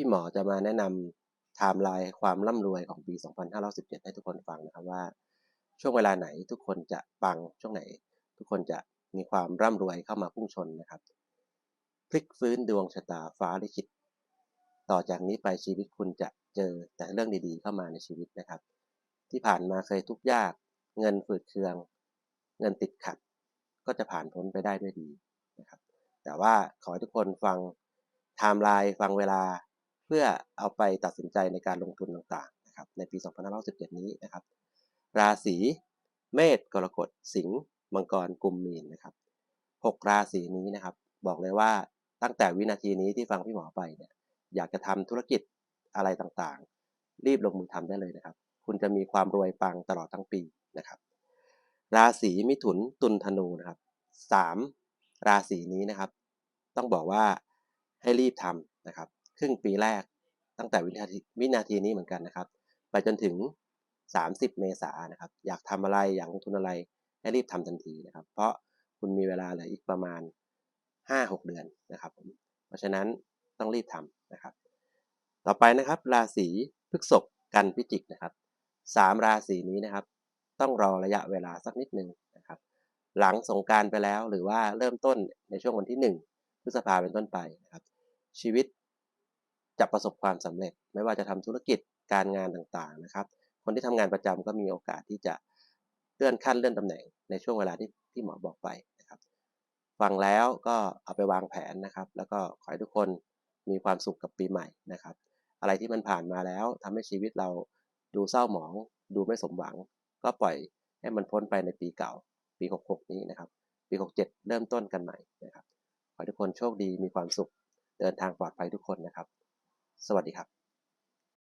พี่หมอจะมาแนะนำไทม์ไลน์ความร่ำรวยของปี 2517 ให้ทุกคนฟังนะครับว่า ช่วงเวลาไหนทุกคนจะปังช่วงไหน ทุกคนจะมีความร่ำรวยเข้ามาพุ่งชนนะครับ พลิกฟื้นดวงชะตาฟ้าลิขิตต่อจากนี้ไปชีวิตคุณจะเจอแต่เรื่องดีๆ เข้ามาในชีวิตนะครับ ที่ผ่านมาเคยทุกข์ยาก เงินฝืดเคือง เงินติดขัด ก็จะผ่านพ้นไปได้ด้วยดีนะครับ แต่ว่าขอให้ทุกคนฟังไทม์ไลน์ฟังเวลา เพื่อเอาไปตัดสินใจในการลงทุนต่างๆนะครับในปี 2517นี้นะครับ ราศีเมษกรกฎสิงห์มังกรกุมมีนนะครับหกราศีนี้นะครับ บอกเลยว่าตั้งแต่วินาทีนี้ที่ฟังพี่หมอไปเนี่ยอยากจะทำธุรกิจอะไรต่างๆ รีบลงมือทำได้เลยนะครับ คุณจะมีความรวยปังตลอดทั้งปีนะครับ ราศีมิถุนตุลธนูนะครับสามราศีนี้นะครับ ต้องบอกว่าให้รีบทำนะครับ ครึ่งปีแรกตั้งแต่วินาทีวินาทีนี้เหมือนกันนะครับ ไปจนถึง 30 เมษายนนะครับ อยากทำอะไรอยากลงทุนอะไรให้รีบทำทันทีนะครับ เพราะคุณมีเวลาเหลืออีกประมาณ 5-6 เดือนนะครับผมเพราะฉะนั้นต้องรีบทำนะครับ ต่อไปนะครับราศีพฤษภกันพิจิกนะครับสามราศีนี้นะครับ ต้องรอระยะเวลาสักนิดหนึ่งนะครับ หลังสงการไปแล้วหรือว่าเริ่มต้นในช่วงวันที่ 1 พฤษภาเป็นต้นไปนะครับ ชีวิต จะประสบความสำเร็จ ไม่ว่าจะทำธุรกิจการงานต่างๆนะครับ คนที่ทำงานประจำก็มีโอกาสที่จะเลื่อนขั้นเลื่อนตำแหน่งในช่วงเวลาที่ที่หมอบอกไปนะครับฟังแล้วก็เอาไปวางแผนนะครับ แล้วก็ขอให้ทุกคนมีความสุขกับปีใหม่นะครับ อะไรที่มันผ่านมาแล้วทำให้ชีวิตเราดูเศร้าหมอง ดูไม่สมหวัง ก็ปล่อยให้มันพ้นไปในปีเก่า ปี 66 นี้นะครับ ปี 67 เริ่มต้นกันใหม่นะครับขอให้ทุกคนโชคดีมีความสุขเดินทางปลอดภัยทุกคนนะครับ สวัสดีครับ